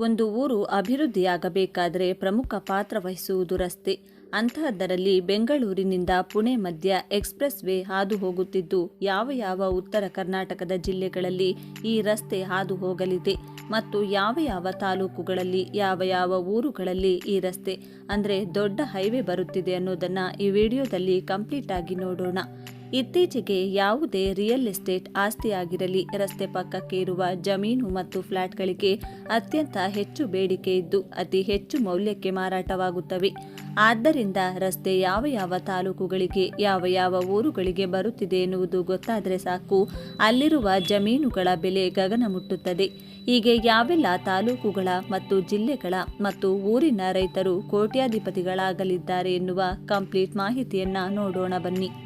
ಒಂದು ಊರು ಅಭಿವೃದ್ಧಿಯಾಗಬೇಕಾದರೆ ಪ್ರಮುಖ ಪಾತ್ರ ವಹಿಸುವುದು ರಸ್ತೆ ಅಂತಹದ್ದರಲ್ಲಿ ಬೆಂಗಳೂರಿನಿಂದ ಪುಣೆ ಮಧ್ಯ ಎಕ್ಸ್ಪ್ರೆಸ್ ವೇ ಹಾದು ಹೋಗುತ್ತಿದ್ದು ಯಾವ ಯಾವ ಉತ್ತರ ಕರ್ನಾಟಕದ ಜಿಲ್ಲೆಗಳಲ್ಲಿ ಈ ರಸ್ತೆ ಹಾದು ಹೋಗಲಿದೆ ಮತ್ತು ಯಾವ ಯಾವ ತಾಲೂಕುಗಳಲ್ಲಿ, ಯಾವ ಯಾವ ಊರುಗಳಲ್ಲಿ ಈ ರಸ್ತೆ, ಅಂದರೆ ದೊಡ್ಡ ಹೈವೇ ಬರುತ್ತಿದೆ ಅನ್ನೋದನ್ನು ಈ ವಿಡಿಯೋದಲ್ಲಿ ಕಂಪ್ಲೀಟ್ ಆಗಿ ನೋಡೋಣ. ಇತ್ತೀಚೆಗೆ ಯಾವುದೇ ರಿಯಲ್ ಎಸ್ಟೇಟ್ ಆಸ್ತಿಯಾಗಿರಲಿ, ರಸ್ತೆ ಪಕ್ಕಕ್ಕೆ ಇರುವ ಜಮೀನು ಮತ್ತು ಫ್ಲ್ಯಾಟ್ಗಳಿಗೆ ಅತ್ಯಂತ ಹೆಚ್ಚು ಬೇಡಿಕೆ ಇದ್ದು, ಅತಿ ಹೆಚ್ಚು ಮೌಲ್ಯಕ್ಕೆ ಮಾರಾಟವಾಗುತ್ತವೆ. ಆದ್ದರಿಂದ ರಸ್ತೆ ಯಾವ ಯಾವ ತಾಲೂಕುಗಳಿಗೆ, ಯಾವ ಯಾವ ಊರುಗಳಿಗೆ ಬರುತ್ತಿದೆ ಎನ್ನುವುದು ಗೊತ್ತಾದರೆ ಸಾಕು. ಅಲ್ಲಿರುವ ಜಮೀನುಗಳ ಬೆಲೆ ಗಗನ ಮುಟ್ಟುತ್ತದೆ. ಹೀಗೆ ಯಾವೆಲ್ಲ ತಾಲೂಕುಗಳ ಮತ್ತು ಜಿಲ್ಲೆಗಳ ಮತ್ತು ಊರಿನ ರೈತರು ಕೋಟ್ಯಾಧಿಪತಿಗಳಾಗಲಿದ್ದಾರೆ ಎನ್ನುವ ಕಂಪ್ಲೀಟ್ ಮಾಹಿತಿಯನ್ನ ನೋಡೋಣ ಬನ್ನಿ.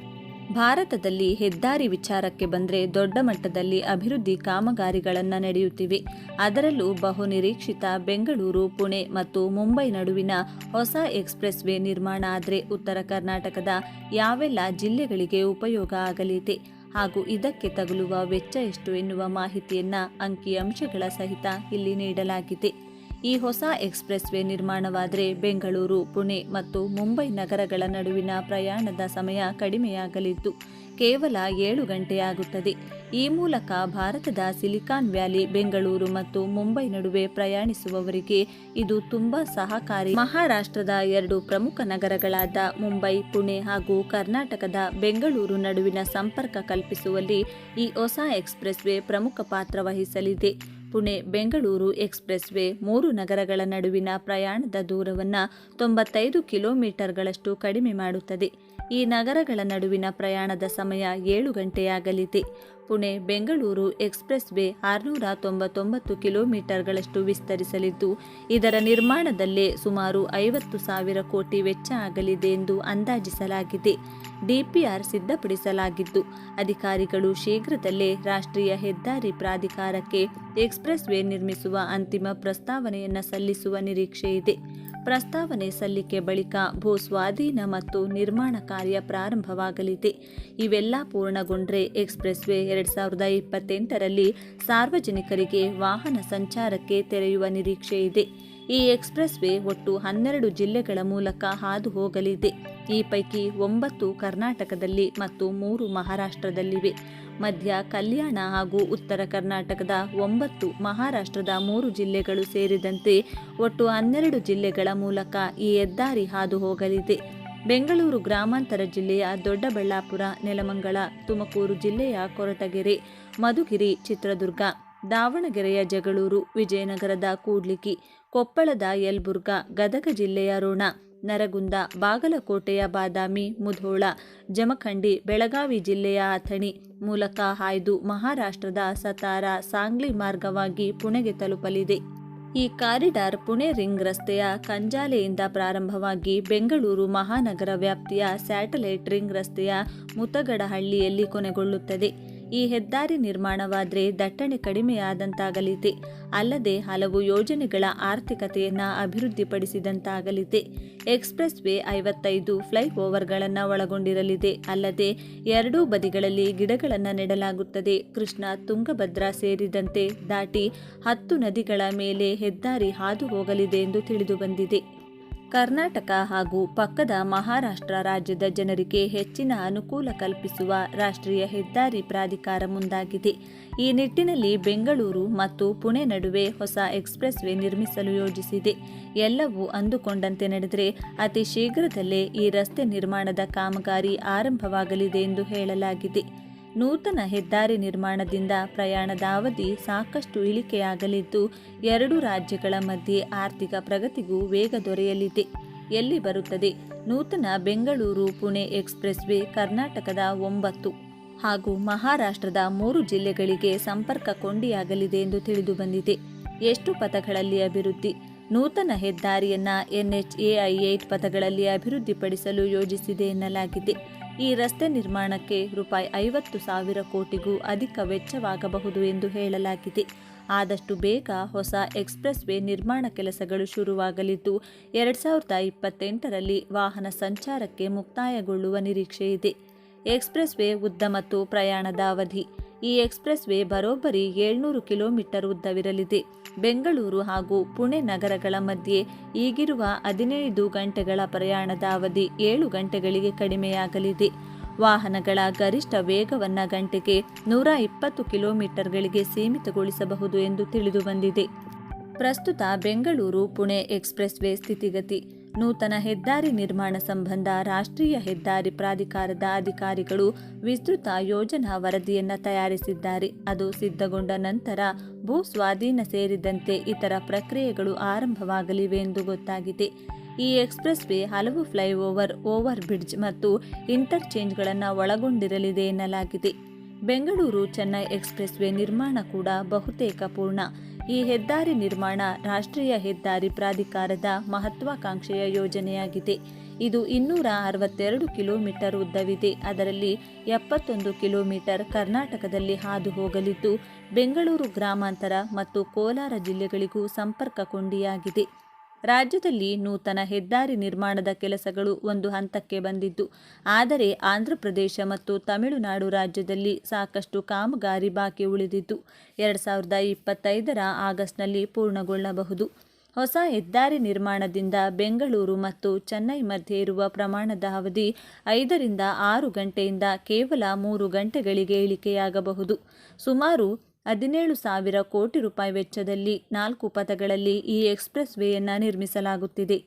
ಭಾರತದಲ್ಲಿ ಹೆದ್ದಾರಿ ವಿಚಾರಕ್ಕೆ ಬಂದರೆ ದೊಡ್ಡ ಮಟ್ಟದಲ್ಲಿ ಅಭಿವೃದ್ಧಿ ಕಾಮಗಾರಿಗಳನ್ನು ನಡೆಯುತ್ತಿವೆ. ಅದರಲ್ಲೂ ಬಹು ನಿರೀಕ್ಷಿತ ಬೆಂಗಳೂರು, ಪುಣೆ ಮತ್ತು ಮುಂಬೈ ನಡುವಿನ ಹೊಸ ಎಕ್ಸ್ಪ್ರೆಸ್ ವೇ ನಿರ್ಮಾಣ ಆದರೆ ಉತ್ತರ ಕರ್ನಾಟಕದ ಯಾವೆಲ್ಲ ಜಿಲ್ಲೆಗಳಿಗೆ ಉಪಯೋಗ ಆಗಲಿದೆ ಹಾಗೂ ಇದಕ್ಕೆ ತಗುಲುವ ವೆಚ್ಚ ಎಷ್ಟು ಎನ್ನುವ ಮಾಹಿತಿಯನ್ನ ಅಂಕಿಅಂಶಗಳ ಸಹಿತ ಇಲ್ಲಿ ನೀಡಲಾಗಿದೆ. ಈ ಹೊಸ ಎಕ್ಸ್ಪ್ರೆಸ್ ವೇ ನಿರ್ಮಾಣವಾದರೆ ಬೆಂಗಳೂರು, ಪುಣೆ ಮತ್ತು ಮುಂಬೈ ನಗರಗಳ ನಡುವಿನ ಪ್ರಯಾಣದ ಸಮಯ ಕಡಿಮೆಯಾಗಲಿದ್ದು ಕೇವಲ ಏಳು ಗಂಟೆಯಾಗುತ್ತದೆ ಈ ಮೂಲಕ ಭಾರತದ ಸಿಲಿಕಾನ್ ವ್ಯಾಲಿ, ಬೆಂಗಳೂರು ಮತ್ತು ಮುಂಬೈ ನಡುವೆ ಪ್ರಯಾಣಿಸುವವರಿಗೆ ಇದು ತುಂಬಾ ಸಹಕಾರಿ. ಮಹಾರಾಷ್ಟ್ರದ ಎರಡು ಪ್ರಮುಖ ನಗರಗಳಾದ ಮುಂಬೈ, ಪುಣೆ ಹಾಗೂ ಕರ್ನಾಟಕದ ಬೆಂಗಳೂರು ನಡುವಿನ ಸಂಪರ್ಕ ಕಲ್ಪಿಸುವಲ್ಲಿ ಈ ಹೊಸ ಎಕ್ಸ್ಪ್ರೆಸ್ ವೇ ಪ್ರಮುಖ ಪಾತ್ರ ವಹಿಸಲಿದೆ. ಪುಣೆ ಬೆಂಗಳೂರು ಎಕ್ಸ್ಪ್ರೆಸ್ ವೇ ಮೂರು ನಗರಗಳ ನಡುವಿನ ಪ್ರಯಾಣದ ದೂರವನ್ನು ತೊಂಬತ್ತೈದು ಕಿಲೋಮೀಟರ್ಗಳಷ್ಟು ಕಡಿಮೆ ಮಾಡುತ್ತದೆ. ಈ ನಗರಗಳ ನಡುವಿನ ಪ್ರಯಾಣದ ಸಮಯ ಏಳು ಗಂಟೆಯಾಗಲಿದೆ. ಪುಣೆ ಬೆಂಗಳೂರು ಎಕ್ಸ್ಪ್ರೆಸ್ ವೇ ಆರುನೂರ ತೊಂಬತ್ತೊಂಬತ್ತು ಕಿಲೋಮೀಟರ್ಗಳಷ್ಟು ವಿಸ್ತರಿಸಲಿದ್ದು, ಇದರ ನಿರ್ಮಾಣದಲ್ಲೇ ಸುಮಾರು ಐವತ್ತು ಸಾವಿರ ಕೋಟಿ ವೆಚ್ಚ ಆಗಲಿದೆ ಎಂದು ಅಂದಾಜಿಸಲಾಗಿದೆ. ಡಿಪಿಆರ್ ಸಿದ್ಧಪಡಿಸಲಾಗಿದ್ದು, ಅಧಿಕಾರಿಗಳು ಶೀಘ್ರದಲ್ಲೇ ರಾಷ್ಟ್ರೀಯ ಹೆದ್ದಾರಿ ಪ್ರಾಧಿಕಾರಕ್ಕೆ ಎಕ್ಸ್ಪ್ರೆಸ್ ವೇ ನಿರ್ಮಿಸುವ ಅಂತಿಮ ಪ್ರಸ್ತಾವನೆಯನ್ನು ಸಲ್ಲಿಸುವ ನಿರೀಕ್ಷೆ ಇದೆ ಪ್ರಸ್ತಾವನೆ ಸಲ್ಲಿಕೆ ಬಳಿಕ ಭೂ ಸ್ವಾಧೀನ ಮತ್ತು ನಿರ್ಮಾಣ ಕಾರ್ಯ ಪ್ರಾರಂಭವಾಗಲಿದೆ. ಇವೆಲ್ಲ ಪೂರ್ಣಗೊಂಡ್ರೆ ಎಕ್ಸ್ಪ್ರೆಸ್ ವೇ ಎರಡ್ ಸಾವಿರದ ಇಪ್ಪತ್ತೆಂಟರಲ್ಲಿ ಸಾರ್ವಜನಿಕರಿಗೆ ವಾಹನ ಸಂಚಾರಕ್ಕೆ ತೆರೆಯುವ ನಿರೀಕ್ಷೆ ಇದೆ ಈ ಎಕ್ಸ್ಪ್ರೆಸ್ ವೇ ಒಟ್ಟು ಹನ್ನೆರಡು ಜಿಲ್ಲೆಗಳ ಮೂಲಕ ಹಾದು ಹೋಗಲಿದೆ. ಈ ಪೈಕಿ ಒಂಬತ್ತು ಕರ್ನಾಟಕದಲ್ಲಿ ಮತ್ತು ಮೂರು ಮಹಾರಾಷ್ಟ್ರದಲ್ಲಿವೆ. ಮಧ್ಯ ಕಲ್ಯಾಣ ಹಾಗೂ ಉತ್ತರ ಕರ್ನಾಟಕದ ಒಂಬತ್ತು ಮಹಾರಾಷ್ಟ್ರದ ಮೂರು ಜಿಲ್ಲೆಗಳು ಸೇರಿದಂತೆ ಒಟ್ಟು ಹನ್ನೆರಡು ಜಿಲ್ಲೆಗಳ ಮೂಲಕ ಈ ಹೆದ್ದಾರಿ ಹಾದು ಹೋಗಲಿದೆ. ಬೆಂಗಳೂರು ಗ್ರಾಮಾಂತರ ಜಿಲ್ಲೆಯ ದೊಡ್ಡಬಳ್ಳಾಪುರ, ನೆಲಮಂಗಲ, ತುಮಕೂರು ಜಿಲ್ಲೆಯ ಕೊರಟಗೆರೆ, ಮಧುಗಿರಿ, ಚಿತ್ರದುರ್ಗ. ದಾವಣಗೆರೆಯ ಜಗಳೂರು, ವಿಜಯನಗರದ ಕೂಡ್ಲಿಕಿ, ಕೊಪ್ಪಳದ ಯಲ್ಬುರ್ಗ, ಗದಗ ಜಿಲ್ಲೆಯ ರೋಣ, ನರಗುಂದ, ಬಾಗಲಕೋಟೆಯ ಬಾದಾಮಿ, ಮುಧೋಳ, ಜಮಖಂಡಿ, ಬೆಳಗಾವಿ ಜಿಲ್ಲೆಯ ಅಥಣಿ, ಮೂಲಕ ಹಾಯ್ದು ಮಹಾರಾಷ್ಟ್ರದ ಸತಾರ ಸಾಂಗ್ಲಿ ಮಾರ್ಗವಾಗಿ ಪುಣೆಗೆ ತಲುಪಲಿದೆ. ಈ ಕಾರಿಡಾರ್ ಪುಣೆ ರಿಂಗ್ ರಸ್ತೆಯ ಕಂಜಾಲೆಯಿಂದ ಪ್ರಾರಂಭವಾಗಿ ಬೆಂಗಳೂರು ಮಹಾನಗರ ವ್ಯಾಪ್ತಿಯ ಸ್ಯಾಟಲೈಟ್ ರಿಂಗ್ ರಸ್ತೆಯ ಮುತಗಡಹಳ್ಳಿಯಲ್ಲಿ ಕೊನೆಗೊಳ್ಳುತ್ತದೆ. ಈ ಹೆದ್ದಾರಿ ನಿರ್ಮಾಣವಾದರೆ ದಟ್ಟಣೆ ಕಡಿಮೆಯಾದಂತಾಗಲಿದೆ. ಅಲ್ಲದೆ ಹಲವು ಯೋಜನೆಗಳ ಆರ್ಥಿಕತೆಯನ್ನು ಅಭಿವೃದ್ಧಿಪಡಿಸಿದಂತಾಗಲಿದೆ. ಎಕ್ಸ್ಪ್ರೆಸ್ ವೇ ಐವತ್ತೈದು ಫ್ಲೈಓವರ್ಗಳನ್ನು ಒಳಗೊಂಡಿರಲಿದೆ. ಅಲ್ಲದೆ ಎರಡೂ ಬದಿಗಳಲ್ಲಿ ಗಿಡಗಳನ್ನು ನೆಡಲಾಗುತ್ತದೆ. ಕೃಷ್ಣ ತುಂಗಭದ್ರಾ ಸೇರಿದಂತೆ ದಾಟಿ ಹತ್ತು ನದಿಗಳ ಮೇಲೆ ಹೆದ್ದಾರಿ ಹಾದು ಹೋಗಲಿದೆ ಎಂದು ತಿಳಿದುಬಂದಿದೆ ಕರ್ನಾಟಕ ಹಾಗೂ ಪಕ್ಕದ ಮಹಾರಾಷ್ಟ್ರ ರಾಜ್ಯದ ಜನರಿಗೆ ಹೆಚ್ಚಿನ ಅನುಕೂಲ ಕಲ್ಪಿಸುವ ರಾಷ್ಟ್ರೀಯ ಹೆದ್ದಾರಿ ಪ್ರಾಧಿಕಾರ ಮುಂದಾಗಿದೆ. ಈ ನಿಟ್ಟಿನಲ್ಲಿ ಬೆಂಗಳೂರು ಮತ್ತು ಪುಣೆ ನಡುವೆ ಹೊಸ ಎಕ್ಸ್ಪ್ರೆಸ್ ವೇ ನಿರ್ಮಿಸಲು ಯೋಜಿಸಿದೆ. ಎಲ್ಲವೂ ಅಂದುಕೊಂಡಂತೆ ನಡೆದರೆ ಅತಿ ಶೀಘ್ರದಲ್ಲೇ ಈ ರಸ್ತೆ ನಿರ್ಮಾಣದ ಕಾಮಗಾರಿ ಆರಂಭವಾಗಲಿದೆ ಎಂದು ಹೇಳಲಾಗಿದೆ. ನೂತನ ಹೆದ್ದಾರಿ ನಿರ್ಮಾಣದಿಂದ ಪ್ರಯಾಣದ ಅವಧಿ ಸಾಕಷ್ಟು ಇಳಿಕೆಯಾಗಲಿದ್ದು, ಎರಡು ರಾಜ್ಯಗಳ ಮಧ್ಯೆ ಆರ್ಥಿಕ ಪ್ರಗತಿಗೂ ವೇಗ ದೊರೆಯಲಿದೆ. ಎಲ್ಲಿ ಬರುತ್ತದೆ? ನೂತನ ಬೆಂಗಳೂರು ಪುಣೆ ಎಕ್ಸ್ಪ್ರೆಸ್ ವೇ ಕರ್ನಾಟಕದ ಒಂಬತ್ತು. ಹಾಗೂ ಮಹಾರಾಷ್ಟ್ರದ ಮೂರು ಜಿಲ್ಲೆಗಳಿಗೆ ಸಂಪರ್ಕ ಕೊಂಡಿಯಾಗಲಿದೆ ಎಂದು ತಿಳಿದು ಬಂದಿದೆ. ಎಷ್ಟು ಪಥಗಳಲ್ಲಿ ಅಭಿವೃದ್ಧಿ? ನೂತನ ಹೆದ್ದಾರಿಯನ್ನ ಎನ್ಎಚ್ಎಐ ಏಟ್ ಪಥಗಳಲ್ಲಿ ಅಭಿವೃದ್ಧಿಪಡಿಸಲು ಯೋಜಿಸಿದೆ ಎನ್ನಲಾಗಿದೆ. ಈ ರಸ್ತೆ ನಿರ್ಮಾಣಕ್ಕೆ ರೂಪಾಯಿ ಐವತ್ತು ಸಾವಿರ ಕೋಟಿಗೂ ಅಧಿಕ ವೆಚ್ಚವಾಗಬಹುದು ಎಂದು ಹೇಳಲಾಗಿದೆ. ಆದಷ್ಟು ಬೇಗ ಹೊಸ ಎಕ್ಸ್ಪ್ರೆಸ್ ವೇ ನಿರ್ಮಾಣ ಕೆಲಸಗಳು ಶುರುವಾಗಲಿದ್ದು, ಎರಡ್ ಸಾವಿರದ ಇಪ್ಪತ್ತೆಂಟರಲ್ಲಿ ವಾಹನ ಸಂಚಾರಕ್ಕೆ ಮುಕ್ತಾಯಗೊಳ್ಳುವ ನಿರೀಕ್ಷೆ ಇದೆ ಎಕ್ಸ್ಪ್ರೆಸ್ ವೇ ಉದ್ದ ಮತ್ತು ಪ್ರಯಾಣದ ಅವಧಿ ಈ ಎಕ್ಸ್ಪ್ರೆಸ್ ವೇ ಬರೋಬ್ಬರಿ ಏಳ್ನೂರು ಕಿಲೋಮೀಟರ್ ಉದ್ದವಿರಲಿದೆ. ಬೆಂಗಳೂರು ಹಾಗೂ ಪುಣೆ ನಗರಗಳ ಮಧ್ಯೆ ಈಗಿರುವ ಹದಿನೈದು ಗಂಟೆಗಳ ಪ್ರಯಾಣದ ಅವಧಿ ಏಳು ಗಂಟೆಗಳಿಗೆ ಕಡಿಮೆಯಾಗಲಿದೆ. ವಾಹನಗಳ ಗರಿಷ್ಠ ವೇಗವನ್ನು ಗಂಟೆಗೆ ನೂರ ಇಪ್ಪತ್ತು ಕಿಲೋಮೀಟರ್ಗಳಿಗೆ ಸೀಮಿತಗೊಳಿಸಬಹುದು ಎಂದು ತಿಳಿದುಬಂದಿದೆ. ಪ್ರಸ್ತುತ ಬೆಂಗಳೂರು ಪುಣೆ ಎಕ್ಸ್ಪ್ರೆಸ್ ವೇ ಸ್ಥಿತಿಗತಿ. ನೂತನ ಹೆದ್ದಾರಿ ನಿರ್ಮಾಣ ಸಂಬಂಧ ರಾಷ್ಟ್ರೀಯ ಹೆದ್ದಾರಿ ಪ್ರಾಧಿಕಾರದ ಅಧಿಕಾರಿಗಳು ವಿಸ್ತೃತ ಯೋಜನಾ ವರದಿಯನ್ನು ತಯಾರಿಸಿದ್ದಾರೆ. ಅದು ಸಿದ್ಧಗೊಂಡ ನಂತರ ಭೂ ಸ್ವಾಧೀನ ಸೇರಿದಂತೆ ಇತರ ಪ್ರಕ್ರಿಯೆಗಳು ಆರಂಭವಾಗಲಿವೆ ಎಂದು ಗೊತ್ತಾಗಿದೆ. ಈ ಎಕ್ಸ್ಪ್ರೆಸ್ ವೇ ಹಲವು ಫ್ಲೈಓವರ್ ಓವರ್ ಬ್ರಿಡ್ಜ್ ಮತ್ತು ಇಂಟರ್ಚೇಂಜ್ಗಳನ್ನು ಒಳಗೊಂಡಿರಲಿದೆ ಎನ್ನಲಾಗಿದೆ. ಬೆಂಗಳೂರು ಚೆನ್ನೈ ಎಕ್ಸ್ಪ್ರೆಸ್ ವೇ ನಿರ್ಮಾಣ ಕೂಡ ಬಹುತೇಕ ಪೂರ್ಣ. ಈ ಹೆದ್ದಾರಿ ನಿರ್ಮಾಣ ರಾಷ್ಟ್ರೀಯ ಹೆದ್ದಾರಿ ಪ್ರಾಧಿಕಾರದ ಮಹತ್ವಾಕಾಂಕ್ಷೆಯ ಯೋಜನೆಯಾಗಿದೆ. ಇದು ಇನ್ನೂರ ಅರವತ್ತೆರಡು ಕಿಲೋಮೀಟರ್ ಉದ್ದವಿದೆ. ಅದರಲ್ಲಿ ಎಪ್ಪತ್ತೊಂದು ಕಿಲೋಮೀಟರ್ ಕರ್ನಾಟಕದಲ್ಲಿ ಹಾದು ಹೋಗಲಿದ್ದು, ಬೆಂಗಳೂರು ಗ್ರಾಮಾಂತರ ಮತ್ತು ಕೋಲಾರ ಜಿಲ್ಲೆಗಳಿಗೂ ಸಂಪರ್ಕ ಕೊಂಡಿಯಾಗಿದೆ. ರಾಜ್ಯದಲ್ಲಿ ನೂತನ ಹೆದ್ದಾರಿ ನಿರ್ಮಾಣದ ಕೆಲಸಗಳು ಒಂದು ಹಂತಕ್ಕೆ ಬಂದಿದ್ದು, ಆದರೆ ಆಂಧ್ರಪ್ರದೇಶ ಮತ್ತು ತಮಿಳುನಾಡು ರಾಜ್ಯದಲ್ಲಿ ಸಾಕಷ್ಟು ಕಾಮಗಾರಿ ಬಾಕಿ ಉಳಿದಿದ್ದು, ಎರಡು ಸಾವಿರದ ಇಪ್ಪತ್ತೈದರ ಆಗಸ್ಟ್ನಲ್ಲಿ ಪೂರ್ಣಗೊಳ್ಳಬಹುದು. ಹೊಸ ಹೆದ್ದಾರಿ ನಿರ್ಮಾಣದಿಂದ ಬೆಂಗಳೂರು ಮತ್ತು ಚೆನ್ನೈ ಮಧ್ಯೆ ಇರುವ ಪ್ರಮಾಣದ ಅವಧಿ ಐದರಿಂದ ಆರು ಗಂಟೆಯಿಂದ ಕೇವಲ ಮೂರು ಗಂಟೆಗಳಿಗೆ ಇಳಿಕೆಯಾಗಬಹುದು. ಸುಮಾರು ಹದಿನೇಳು ಸಾವಿರ ಕೋಟಿ ರೂಪಾಯಿ ವೆಚ್ಚದಲ್ಲಿ ನಾಲ್ಕು ಪಥಗಳಲ್ಲಿ ಈ ಎಕ್ಸ್ಪ್ರೆಸ್ ವೇಯನ್ನು ನಿರ್ಮಿಸಲಾಗುತ್ತಿದೆ.